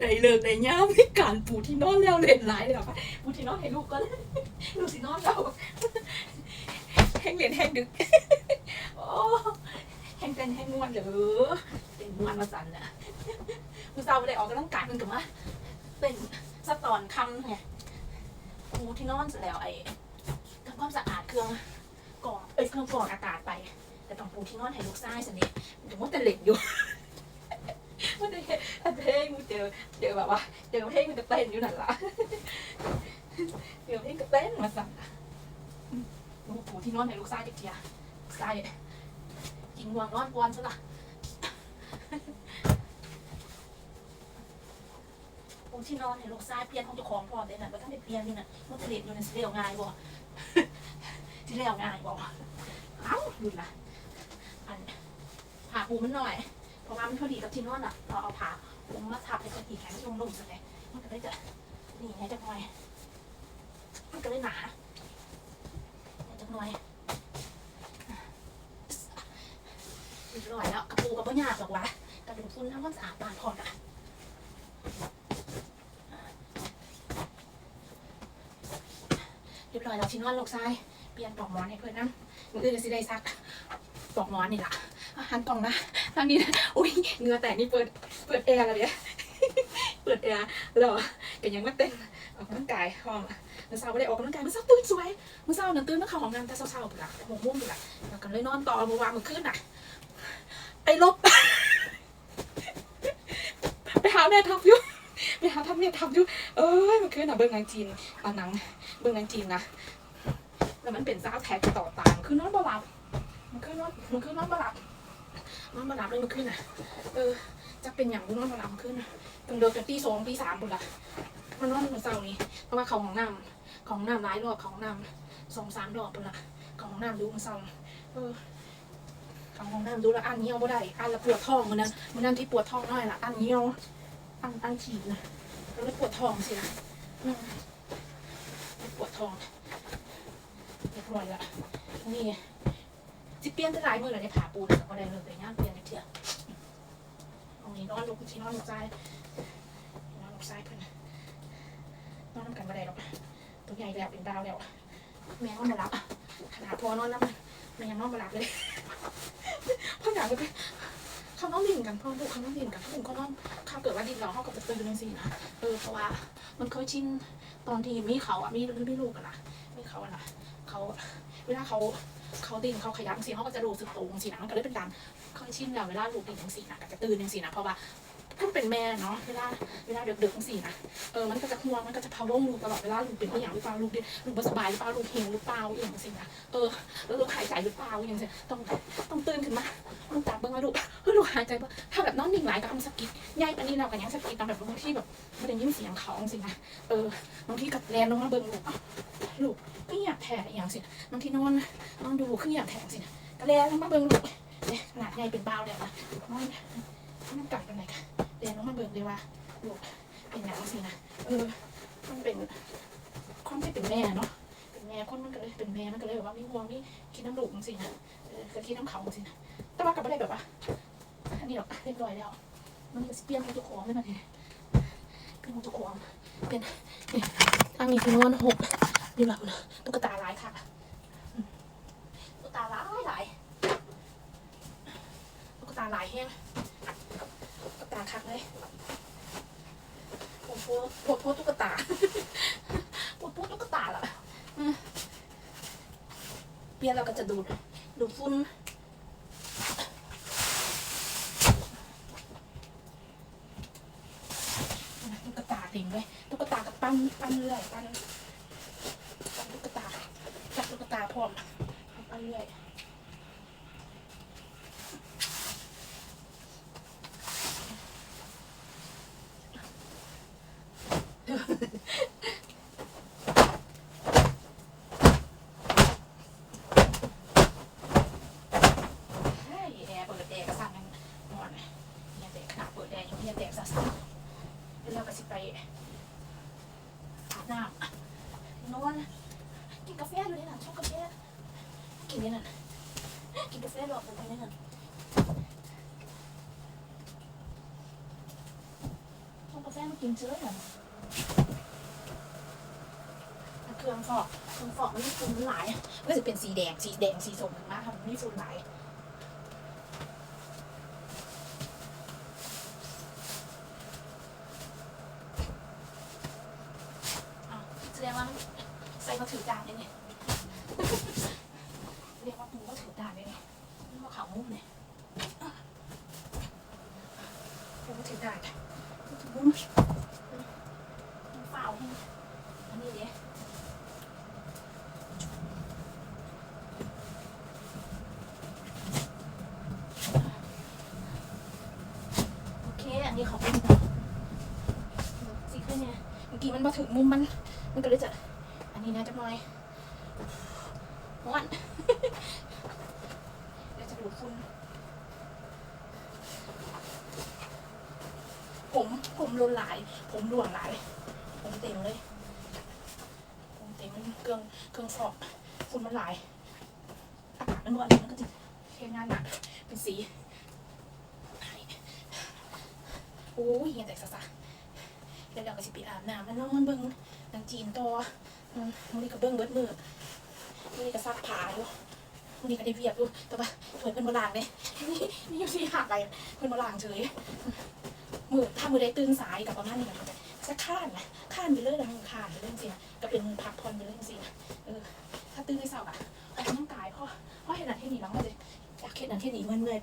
ได้เลิกได้ยามในการปูที่นอนแล้วเล่นหลายเลยหรอคะปูที่นอนให้ลูกก็เลยลูกสินอนเราแห้งเรียนแห้งดึกโอ้แห้งเต้นแห้งม่วนเหรือเป็นม่วนมาสั่นน่ะผู้สาวไปได้ออกกำลังกายมันกับว่าเป็นสะตอนคำไงปูที่นอนเสร็จแล้วไอ้ทำความสะอาดเครื่องกรองเอ้ยเครื่องกรองอากาศไป แต่ต้องปูที่นอนให้ลูกซ้ายสินี่มันถึงว่าแต่เหล็กอยู่มันได้ พลงมันเจอเจอแบบว่าเจอเพลงมันจะเต้นอยู่นั่นละเจอเพลงก็เต้นมาสั่นน่ะอืมลูกปูที่นอนให้ลูกซ้ายเจียลูกซ้ายกินง่วงนอนกวนซะละปูที่นอนให้ลูกซ้ายเปลี่ยนของเจ้าของพร้อมเลยน่ะบ่ทันได้เปลี่ยนนี่น่ะมันจะเล่นอยู่ในสิเลี้ยวง่ายบ่สิเลี้ยวง่ายบ่เอ้าหยุดละอันผ่าปูมันหน่อยเพราะว่ามันพอดีกับที่นอนอะเราเอาผ้า ผมมาทับให้เป็นอีกแขนที่ลงลงเลยมันก็เลยจะนี่ไงจักหน่อยมันก็เลยหนาจักหน่อยเรียบร้อยแล้วกระปูกับพ่ยากหรอกวะกระดูกฟุ้นทำความสะอาดบานพอดอะเรียบร้อยแล้วชิ้นนอนลูกชาย เปลี่ยนปลอกหมอนให้เพื่อนนะมืออื่นสิได้ซักปลอกหมอนนี่ละหันกล่องนะทางนี้นะอุ้ยเหงือแตกนี่เปิด เปิดแอร์แล้วเนี่ยเปิดแอร์แล้วก็ยังมาเต้นออกกำลังกายห้องอะมื่อเช้าไม่ได้ออกกำลังกายมื่อเช้าตื่นสวยมื่อเช้านั่นตื่นมาเข้าห้องน้ำแต่เช้าๆปุ๊บละหกโมงปุ๊บละแล้วก็เลยนอนต่อเมื่อวานเมื่อคืนน่ะไปลบ ไปหาแม่ทับอยู่ไปหาทับแม่ทับอยู่เอ้ยเมื่อคืนน่ะเบิ่งหนังจีนเอาหนังเบิ่งหนังจีนนะแล้วมันเป็นซาวด์แท็กต่อตามคือนอนบ่หลับมันคือนอนมันคือนอนบ่หลับ นอนมาหลับเลยเมื่อคืนน่ะ เออจะเป็นอย่างบุนอนมาหลับเมื่อคืนน่ะต้องเดินกันตีสองตีสามบุนละมานนอนเมื่อเช้านี้เพราะว่าเขาของน้ำของน้ำหลายรอบของน้ำสองสามรอบบุนละของน้ำดูมื่อเช้าเออเขาของน้ำดูแลอันเหี่ยวบ่ได้อันละปวดท้องมันนั้นมันนั้นที่ปวดท้องน้อยละอันเหี่ยวอันอันฉีดนะแล้วปวดท้องสินะปวดท้องเรียบร้อยละนี่ สิเปลี่ยนจะหลายมือเลยในผาปูนแต่ก็ได้เลยแต่ย่างเปลี่ยนเถื่อนตรงนี้นอนลูกที่นอนลูกซ้ายนอนลูกซ้ายเพิ่นนอนน้ำกันบ่ได้หรอกตัวใหญ่แล้วเป็นดาวแล้ว แม่นอนมาหลับขนาดพอนอนแล้วมันแม่ยังนอนมาหลับเลยพ่ออยากไปเขานอนดิ่งกันพ่อลูกเขานอนดิ่งกันพ่อลูกเขานอนข้าเกิดว่าดิ่งเราเขากับตื่นจังซี่นะเออเพราะว่ามันเคยชินตอนที่มีเขาอะมีมีลูกกันนะมีเขาอะนะเขาเวลาเขา เขาดิ่งเขาขยับสิเขาก็จะรู้สึกตรงสินะมันก็เลยเป็นการเคยชินแล้วเวลาลูกดิ่งจังสีนะก็จะตื่นจังสีนะเพราะว่าก็เป็นแม่เนาะเวลาเวลาเด็กๆจังสีนะเออมันก็จะห่วงมันก็จะพะวงลูกตลอดเวลาลูกเป็นอย่างหรือเปล่าลูกดิลูกบ่สบายหรือเปล่าลูกหิวหรือเปล่าอย่างสินะเออแล้วลูกหายใจหรือเปล่าอย่างสิต้องต้องตื่นขึ้นมาลูกจับเบิ้งว่าลูกเฮ้ยลูกหายใจบ่ถ้าแบบนอนนิ่งหลายก็เอามาสะกิดง่ายปนนี้เราก็ยังสะกิดตามแบบบางที่แบบไม่ได้ยินเสียงเขาจังนะเออบางทีกับแลนลงมาเบิ้งลูกลูกก็อยา แผ่อย่างสิบางทีนอนนอนดูขึ้นอย่างแข็งสินะกระเลนลงมาเบิ่งลูกเนี่ยขนาดใหญ่เป็นเบาแล้วนะนอนมันกลับกันไหนกันเรียนลงมาเบิ่งเลยว่าลูกเป็นอย่างสินะเออมันเป็นความที่เป็นแม่เนาะเป็นแม่คนมันก็เลยเป็นแม่มันก็เลยแบบว่ามีห่วงมีคิดน้ำลูกสินะเออก็คิดน้ำเขาสินะแต่ว่ากลับไม่ได้แบบว่าอันนี้หรอกเรียบร้อยแล้วมันก็สิเปลี่ยนของเจ้าของเลยมันเนี่ยเปลี่ยนของเจ้าของเป็นเนี่ยทางนี้คือนอนหกนี่แบบตุ๊กตาลาะตุ๊กตาหลายหลายตุ๊กตายแห้งตุ๊กตาคักเลยปวดปวดปวดปวดตุ๊กตาปวดปวดตุ๊กตาละเปียเราก็จะดูดดูดฝุ่นตุ๊กตาเต็มเลยตุ๊กตากับปั้นปั้นเรื่อยปั้นปั้นตุ๊กตาจับตุ๊กตาพร้อมไปเรื่อยเฮ้ยแอร์เปิดแอร์ก็สั่นยังนอนเลยเนี่ยแต่ขนาดเปิดแอร์ยังเนี่ยแต่สั่นๆแล้วเราก็สิไปอาบน้ำ นอน กินกาแฟอยู่นี่นชอบกาแฟ กินในนั่นกินกาแฟหลอดลงไปนี่นั่นชงกาแฟมากินเชื้อเหรอเครื่องฟอกเครื่องฟอกมันมีฝุ่นหลายมันก็จะเป็นสีแดง สีแดง สีส้มมากค่ะมันมีฝุ่นหลายอ้าวแสดงว่ามัน ใส่มาถือจานยังไงเรียกว่าปูก็ถือได้ไหมเนี่ยนี่ว่าขาวมุกเนี่ยปูก็ถือได้ถือมุ้งเปล่าอันนี้เดี๋ยวโอเคอันนี้เขาเป็นสิแค่เนี่ยเมื่อกี้มันมาถึงมุมมัน มันก็เลยจะ นี้นะจะหน่อยม้วนเดี๋ยวจะดูดฝุ่นผมผมลนหลาย ผมหลวงหลาย ผมเต็มเลย ผมเต็มมันเครื่องเครื่องฟอกฝุ่นมันหลายอากาศมันร้อนมันก็จะเทงานหนักเป็นสีโอ้ยเฮียแต่สะสะเดี๋ยวเราก็สิไปอาบน้ำแล้วนอนเบิ่งหนังจีนต่ออื มมื้อนี้ก็เบิ่งเบิดมือมือนี้ก็ซักผ้าอยู่มือนี้ก็ได้เวียกอยู่แต่ว่าถวยเพิ่นบ่ล้างเด้นี่นี่อยู่ที่หักไปเพิ่นบ่ล้างเฉยมือถ้ามือได้ตื่นสายกับประมาณนี้ก็จะข้านนะข้านไปเลยแล้วมึงข้านไปเลยจังซี่นะก็เป็นพักผ่อนไปเลยจังซี่นะเออถ้าตื่นในเช้าอะออกกำลังกายพราะเพราะเห็นอันที่นี่แล้วมันจะอยากเฮ็ดอันที่นี่เมื่อย